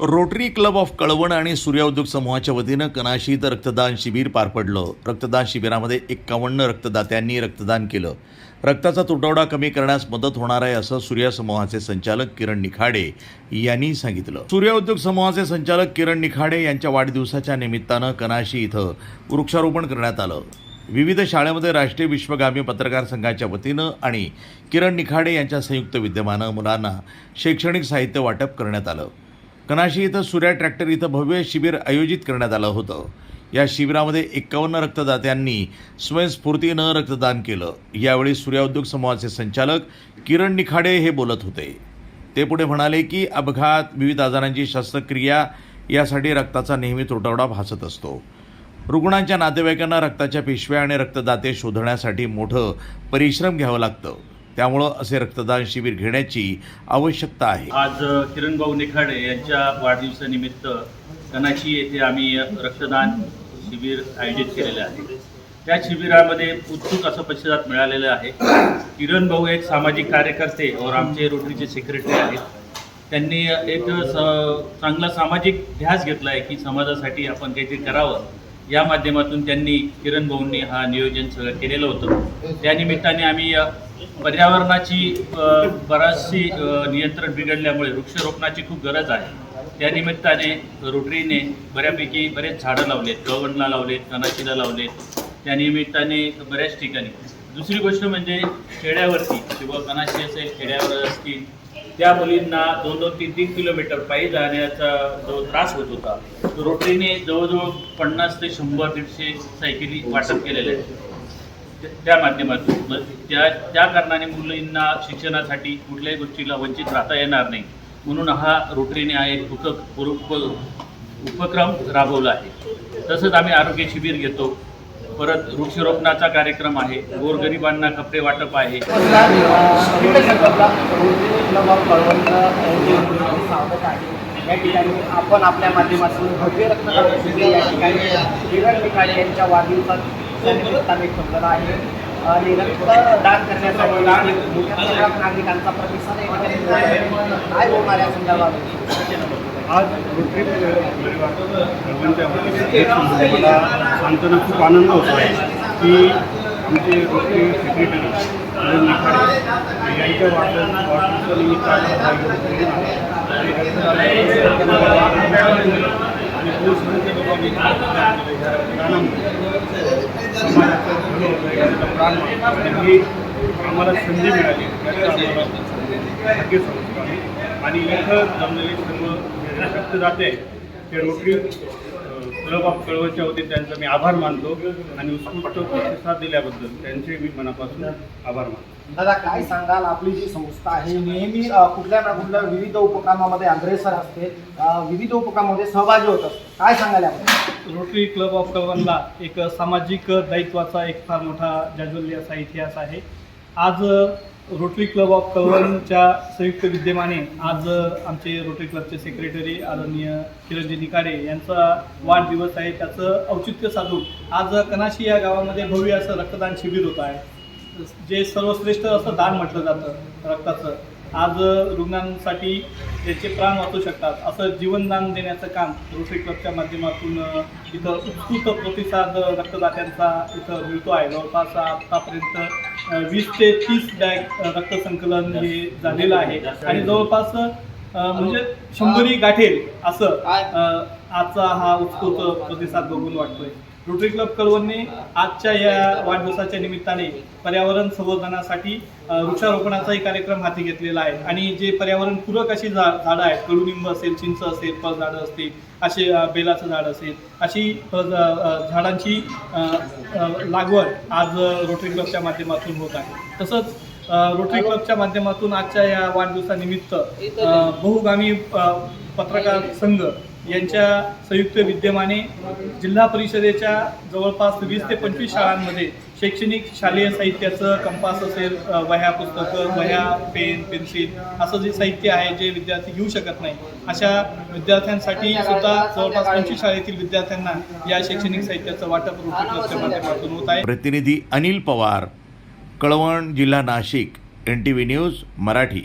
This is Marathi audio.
रोटरी क्लब ऑफ कळवण आणि सूर्या उद्योग समूहाच्या वतीनं कनाशी इथं रक्तदान शिबिर पार पडलं. रक्तदान शिबिरामध्ये एक्कावन्न रक्तदात्यांनी रक्तदान केलं. रक्ताचा तुटवडा कमी करण्यास मदत होणार आहे असं सूर्या समूहाचे संचालक किरण निखाडे यांनी सांगितलं. सूर्या उद्योग समूहाचे संचालक किरण निखाडे यांच्या वाढदिवसाच्या निमित्तानं कनाशी इथं वृक्षारोपण करण्यात आलं. विविध शाळेमध्ये राष्ट्रीय विश्वगामी पत्रकार संघाच्या वतीनं आणि किरण निखाडे यांच्या संयुक्त विद्यमानं मुलांना शैक्षणिक साहित्य वाटप करण्यात आलं. कनाशी इथं सूर्या ट्रॅक्टर इथं भव्य शिबिर आयोजित करण्यात आलं होतं. या शिबिरामध्ये एक्कावन्न रक्तदात्यांनी स्वयंस्फूर्तीनं रक्तदान केलं. यावेळी सूर्या उद्योग समूहाचे संचालक किरण निखाडे हे बोलत होते. ते पुढे म्हणाले की अपघात विविध आजारांची शस्त्रक्रिया यासाठी रक्ताचा नेहमी तुटवडा भासत असतो. रुग्णांच्या नातेवाईकांना रक्ताच्या पिशव्या आणि रक्तदाते शोधण्यासाठी मोठं परिश्रम घ्यावं लागतं. त्यामुळं असे रक्तदान शिबिर घेण्याची आवश्यकता आहे. आज किरण भाऊ निखाडे यांच्या वाढदिवसानिमित्त कनाशी येथे आम्ही रक्तदान शिबिर आयोजित केलेले आहे. त्या शिबिरामध्ये उत्सुक असं प्रतिसाद मिळालेलं आहे. किरण भाऊ एक सामाजिक कार्यकर्ते और आमचे रोटरीचे सेक्रेटरी आहेत. त्यांनी एक स चांगला सामाजिक ध्यास घेतला आहे की समाजासाठी आपण काहीतरी करावं. या माध्यमातून त्यांनी किरण भाऊंनी हा नियोजन सगळं केलेलं होतं. त्यानिमित्ताने आम्ही पर्यावरणाची बराचशी नियंत्रण बिघडल्यामुळे वृक्षारोपणाची खूप गरज आहे. त्यानिमित्ताने रोटरीने बऱ्यापैकी बरेच झाडं लावलेत गवणला लावलेत कनाशीला लावलेत. त्यानिमित्ताने बऱ्याच ठिकाणी. दुसरी गोष्ट म्हणजे खेड्यावरती किंवा कनाशी असेल खेड्यावर असतील त्या मुलींना दोन दोन तीन तीन किलोमीटर पायी जाण्याचा जो त्रास होत होता तो रोटरीने जवळजवळ पन्नास ते शंभर दीडशे सायकली वाटप केलेल्या आहेत. त्या- माध्यमातून. त्या त्या कारणाने मुलींना शिक्षणासाठी कुठल्याही गोष्टीला वंचित राहता येणार नाही. म्हणून हा रोटरीने हा एक उप उप उपक्रम राबवला आहे. तसंच आम्ही आरोग्य शिबिर घेतो. परत वृक्षारोपणाचा कार्यक्रम आहे. गोरगरिबांना कपडे वाटप आहे. या ठिकाणी आपण आपल्या माध्यमातून भव्य रत्न या ठिकाणी किरण निकाळे यांच्या वाढदिवसाच्या ठेवलेला आहे. आणि रक्तदान करण्यासाठी नागरिकांचा प्रतिसाद काय या संदर्भात? आज रोटरी मला सांगताना खूप आनंद होतो आहे की आमचे रोटरी सेक्रेटरी नरेंद्र निखाडे यांच्या वाढ वाढदिवसानिमित्त आणि पोषणाच्या लोकांनी रक्तदान केलं. या रक्तदानामुळे समाजाचं भलं होतं, एखाद्याचा म्हणजे ही आम्हाला संधी मिळाली. आम्हाला आणि इथं जमलेले सर्व जे जाते ते रोटरी क्लब ऑफ कळवणच्या वतीने त्यांचा मी आभार मानतो आणि उत्स्फूर्त प्रतिसाद दिल्याबद्दल त्यांचे मी मनापासून आभार मानतो. दादा काय सांगाल? आपली जी संस्था आहे नेहमी कुठल्या ना कुठल्या विविध उपक्रमामध्ये अग्रेसर असते. विविध उपक्रमामध्ये सहभागी होत असते. काय सांगाल याबद्दल? रोटरी क्लब ऑफ कळवणला एक सामाजिक दायित्वाचा एक फार मोठा जाज्वल्य असा इतिहास आहे. आज रोटरी क्लब ऑफ कळवणच्या संयुक्त विद्यमाने आज आमचे रोटरी क्लबचे सेक्रेटरी आदरणीय किरणजी निकाडे यांचा वाढदिवस आहे. त्याचं औचित्य साधून आज कनाशी या गावामध्ये भव्य असं रक्तदान शिबिर होत आहे. जे सर्वश्रेष्ठ असं दान म्हटलं जातं रक्ताचं. आज रुग्णांसाठी त्याचे प्राण वाचू शकतात. असं जीवनदान देण्याचं काम रोटरी क्लबच्या माध्यमातून इथं उत्स्फूर्त प्रतिसाद रक्तदात्यांचा इथं मिळतो आहे. जवळपास आतापर्यंत वीस ते तीस बॅग रक्त रक्तसंकलन हे झालेलं आहे. आणि जवळपास म्हणजे शंभरी गाठेल असं आजचा हा उत्स्फूर्त प्रतिसाद बघून वाटतोय. रोटरी क्लब कळवणने आजच्या या वाढदिवसाच्या निमित्ताने पर्यावरण संवर्धनासाठी वृक्षारोपणाचाही कार्यक्रम हाती घेतलेला आहे. आणि जे पर्यावरणपूरक अशी झा झाडं आहेत कडुलिंब असेल चिंच असेल फळझाडं असतील असे बेलाचं झाड असेल अशी झाडांची लागवड आज रोटरी क्लबच्या माध्यमातून होत आहे. तसंच रोटरी क्लबच्या माध्यमातून आजच्या या वाढदिवसानिमित्त बहुगामी पत्रकार संघ यांच्या संयुक्त विद्यमाने जिल्हा परिषदेच्या जवळपास वीस ते पंचवीस शाळांमध्ये शैक्षणिक शालेय साहित्याचं कंपास असेल वह्या पुस्तकं वह्या पेन पेन्सिल असं जे साहित्य आहे जे विद्यार्थी घेऊ शकत नाही अशा विद्यार्थ्यांसाठी सुद्धा जवळपास पंचवीस शाळेतील विद्यार्थ्यांना या शैक्षणिक साहित्याचं वाटप रोटरी माध्यमातून होत आहे. प्रतिनिधी अनिल पवार कळवण जिल्हा Nashik N T V news Marathi.